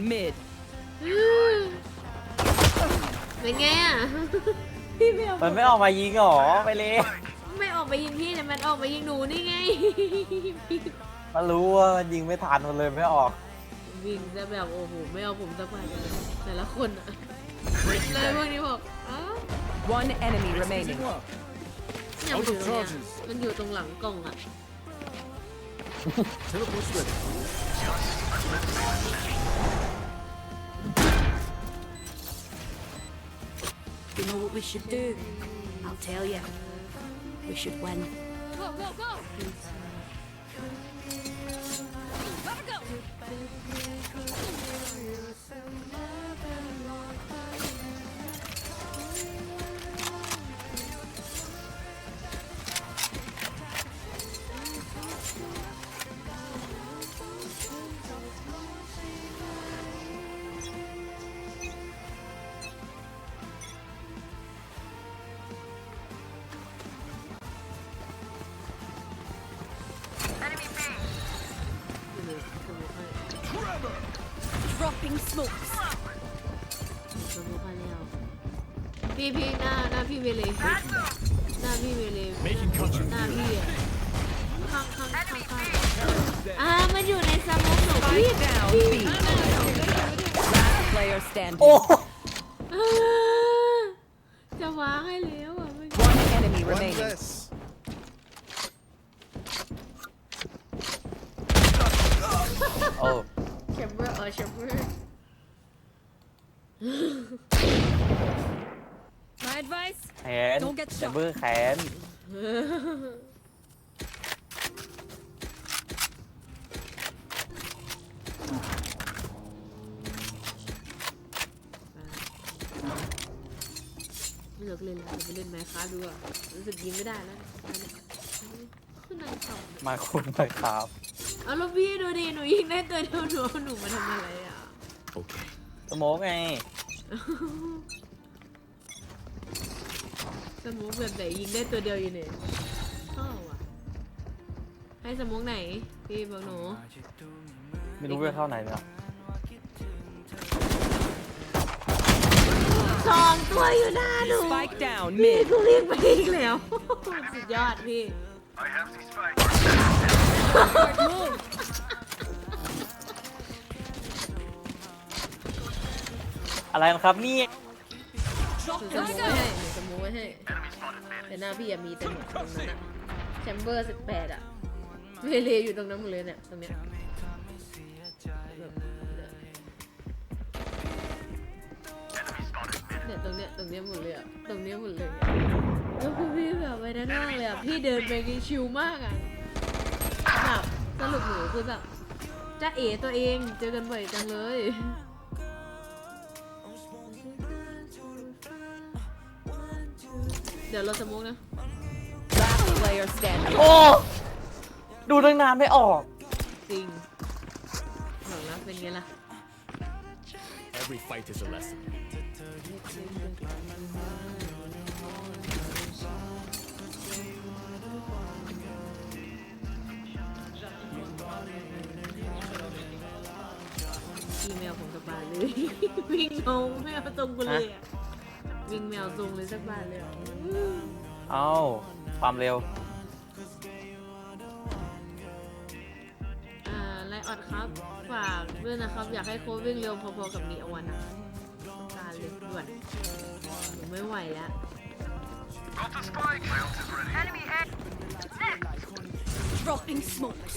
Mid. เป็นไงอะ พี่ไม่เอามันไม่ออกมายิงหรอไปเลยไม่ออกไปยิงพี่แต่มันออกมายิงหนูนี่ไงพี่มันรู้ว่ามันยิงไม่ทันมันเลยไม่ออกวิ่งจะแบบโอ้โหไม่เอาผมสักบาทเลยแต่ละคนอะเลยพวกนี้บอกอ้าว One enemy remaining. เนี่ยมันอยู่ตรงเนี้ยมันอยู่ตรงหลังกล่องอะ Teleport's ready. Know what we should do? I'll tell you. We should win. go go go พี่เวเลหน้าพี่เวเล Making contact. หน้าพี่อะข้างข้างข้างข้างอ่ามันอยู่ในสมองหนูพี่ Spike down พี่ B. Last player standing. โอ้ อ่าจะวางให้แล้วอะไม่ One enemy One remaining. less. โอ้ แชมเบอร์เออแชมเบอร์ My advice? แข น Don't get แช shot มเบอร์แขนเลิกเล่นแล้วเดี๋ยวไปเล่นไมค์ค้าดูอะรู้สึกยิงไม่ได้แล้วขึ้นนายต่ำมาคุณไปครับ เอาแล้วพี่ดูดิหนูยิงได้ตัวเดียวหนูเอาหนูมาทำอะไรอะ Okay. สโมกไง สมองแบบไหนยิงได้ตัวเดียวอยู่เนี่ยชอบอะ ให้สมองไหน พี่บอกหนูไม่รู้จะเข้าไหนเนี่ยสองตัวอยู่หน้าหนู Spike down พี่ mid. กูเรียกไปอีกแล้ว สุดยอดพี่ อะไรนะครับนี่หนูส มองไว้ให้หนูสมองไว้ให้แต่หน้าพี่อะมีแต่หมดตรงนั้นอะแชมเบอร์สิบแปดอะเวเลอยู่ตรงนั้นหมดเลยเนี่ยตรงเนี้ยเนี่ยตรงเนี้ยตรงเนี้ยหมดเลยอะตรงเนี้ยหมดเลยอะแล้วคือพี่แบบไปด้านนอกเลยอะพี่เดินไปกินชิวมากอะแบบสรุปหนูคือแบบจ้าเอ๋ตัวเองเจอกันบ่อยจังเลย เดี๋ยวเราสมุกนะ Last player standing. โอ้ ดูตั้งนานไม่ออก จริงบอกแล้วเป็นไงล่ะ Every fight is a lesson. พี่แมวผมสบายเลย วิ่งเอาแมวตรงกูเลยอะ วิ่งแมวตรงเลยสักบาทเลยอะเอ้าความเร็ว อ่าไลออดครับ ฝากด้วยนะครับ อยากให้โค้ชวิ่งเร็วพอๆกับนีอวันอะต้องการเลยด่วนหนูไม่ไหวแล้ว Dropping smokes.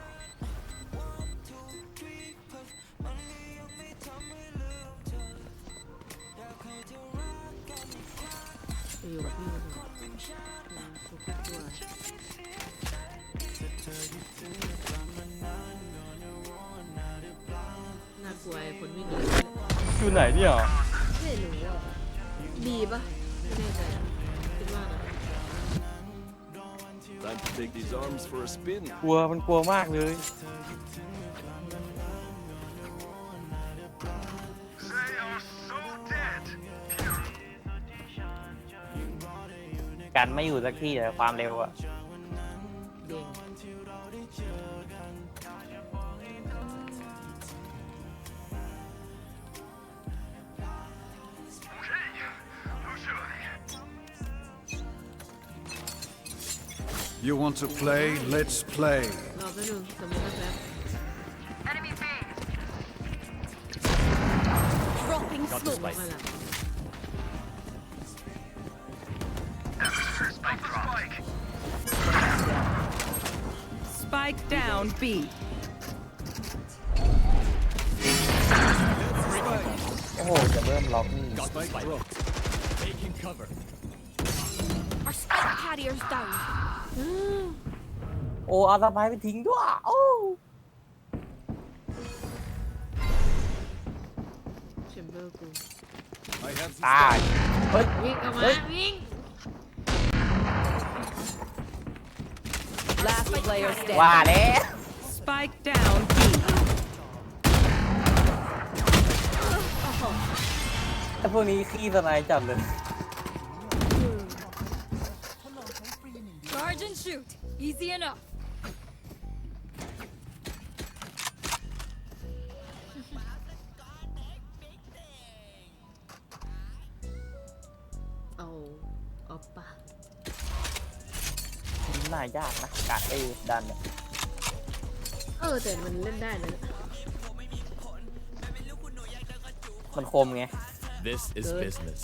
ทุกตัวน่ากลัวไอ้คนวิ่งหนีอยู่ไหนเนี่ยไม่รู้อะดีปะไม่แน่ใจคิดว่านะ Time to take these arms for a spin. กลัวมันกลัวมากเลย กันไม่อยู่สักที่แต่ความเร็วอะ เด้ง You want to play? Let's play. รอแป๊บนึงสมมตินะแป๊บ Dropping Got the smoke. มา spike. ละ Spike down B. โอ้โห จะเริ่มล็อกนี่ Got the spike. Taking cover. Our spike carrier's down. โอ้ เอาสไปไปทิ้งด้วย โอ้ แชมเบอร์กู I have the ตาย เฮ้ย วิ่งออกมา เฮ้ย วิ่ง Last player ว่า standing. แล้ว Spike down B. แต่พวกนี้ขี้สไนด์จัดเลย Charge and shoot. Easy enough. ายากนะกัดไอ้ดันเนี่ยเออแต่มันเล่นได้นะมันคมไง This is Good. business.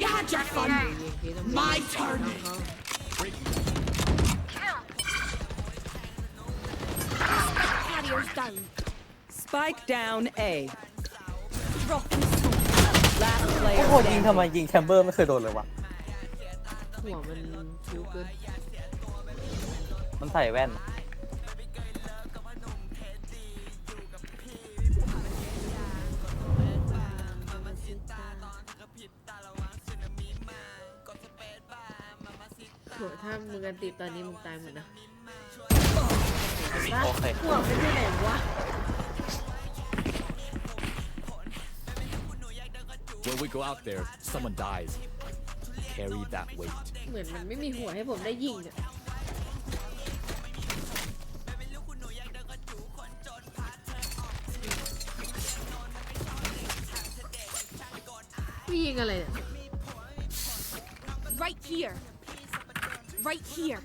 อย่าจัดฟัน My turn. เขา Carrier's down. Spike down A. Dropping smoke. Last โอ้ player โหยิง standing. ทำไมยิงแชมเบอร์ไม่เคยโดนเลยวะ หัวมันคิ้วเกินมันใส่แว่นโหถ้ามึงกันติดตอนนี้มึงตายหมดนะ โอเค หัวมันที่ไหนวะ When we go out there, someone dies. Carry that weight. เหมือนมันไม่มีหัวให้ผมได้ยิงอ่ะพี่ยิงอะไรเนี่ย Right here. Right here.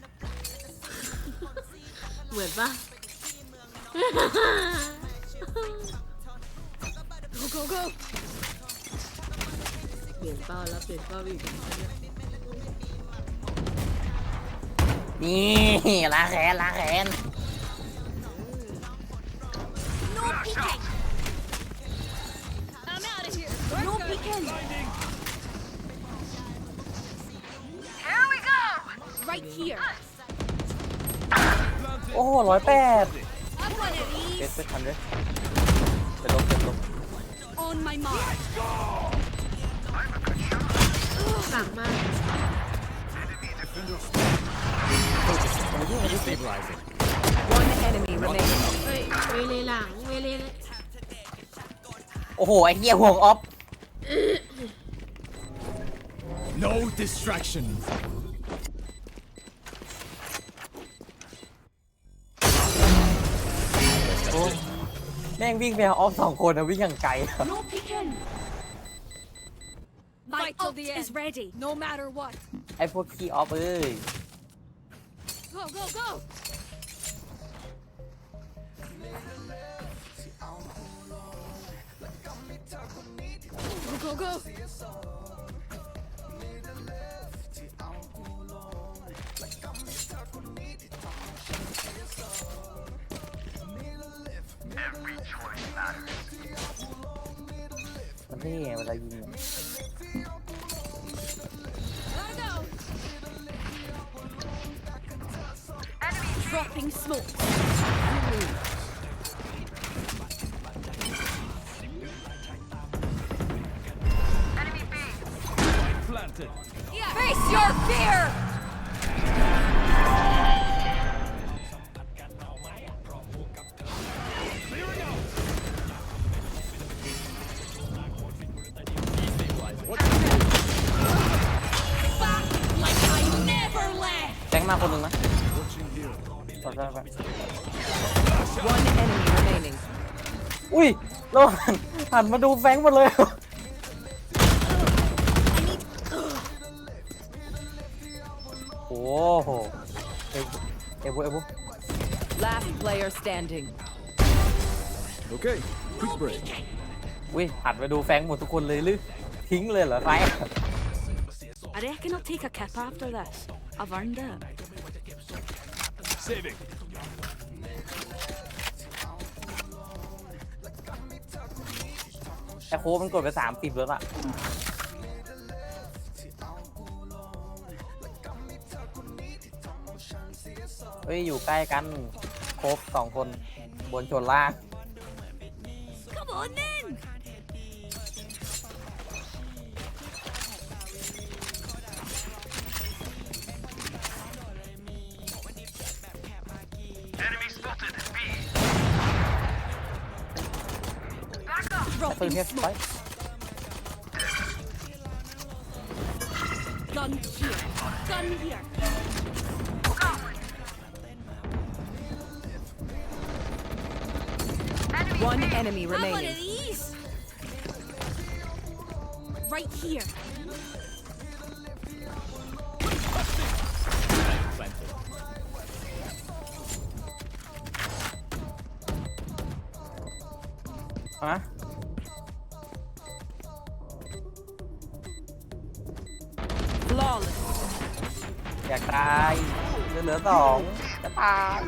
เหมือนปะ Go, go, go. เปลี่ยนเป้าแล้วเปลี่ยนเป้าอีกนี่ล้างแขนล้างแขน No peeking. โอ้โหร้อยแปด Have one of เจ็ด these. ไปทันเลยเป็นลบเป็นลบ On my mark. หลังมาก Stabilizing. One enemy remaining. เฮ้ยเวเลหลังเวเลเลยโอ้โหไอ้เหี้ยห่วงออฟ No distractions. โอ้แม่งวิ่งไปหาออฟสองคนนะวิ่งอย่างไกลอะ No peeking. My ult is ready, no matter what. ไอ้พวกขี้ออฟเอ้ย Go, go, go. Go, go, go. นเท่ไงเวลายิง แล้วหันหันมาดูแฟงค์หมดเลย โอ้โหเอวเอวเอว Last player standing. Okay, quick break. อุ้ยหันไปดูแฟงค์หมดทุกคนเลยหรือทิ้งเลยเหรอไฟ I reckon I'll take a kip after this. I've earned it. Saving. แต่โค้ดมันกดไปสามสิบแล้วอะเฮ้ย อยู่ใกล้กันครบสองคนบนชนล่าง Apple here, smoke. Gun here. Gun here. One enemy Have one of remaining. these. Right here. อยากตายเหลือเหลือสองจะตาย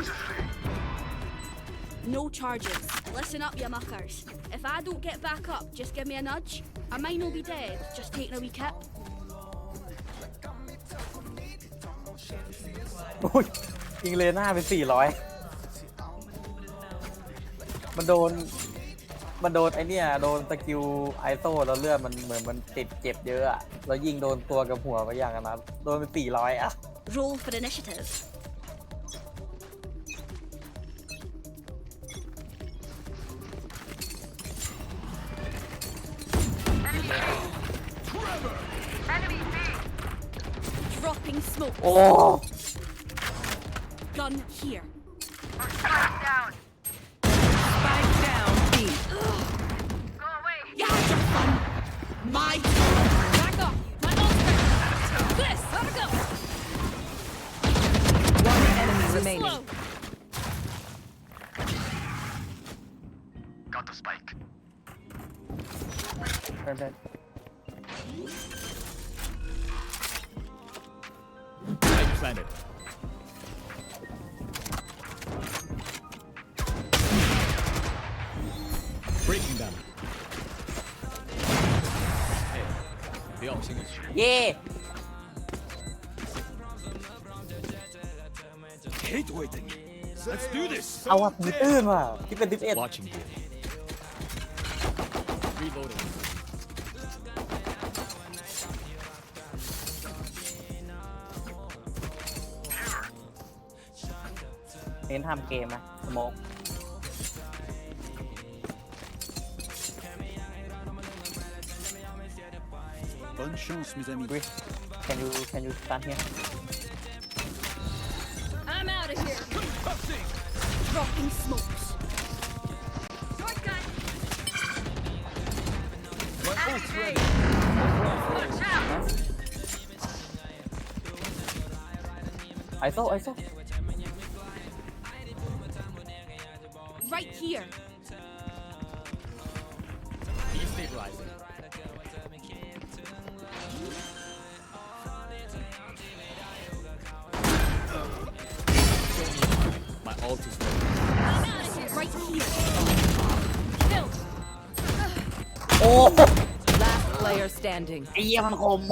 No charges. Listen up, you muckers. If I don't get back up, just give me a nudge. I might not be dead, just taking a wee kip. อุ้ยยิงเลน่าไปสี่ร้อยมันโดน มันโดนไอเนี่ยโดนสกิลไอโซแล้วเลือดมันเหมือนมันติดเจ็บเยอะอะแล้วยิงโดนตัวกับหัวไปอย่างนั้นโดนไปสี่ร้อยอะ Roll for initiative. Dropping smoke. โอ้ Gun here. เย่ hate waiting. Let's do this. เอาว่ะมีตื้นว่ะที่เป็นดิฟเอ็ด Watching here. Reloading. เน้นทำเกมนะสโมก Bonne chance, mes amis. อุ้ย can you can you start here I'm out of here. Dropping smokes. My ult's ready. I saw I saw Right here. Kill. โอ้ Last player standing. ไอ้เหี้ยมันคม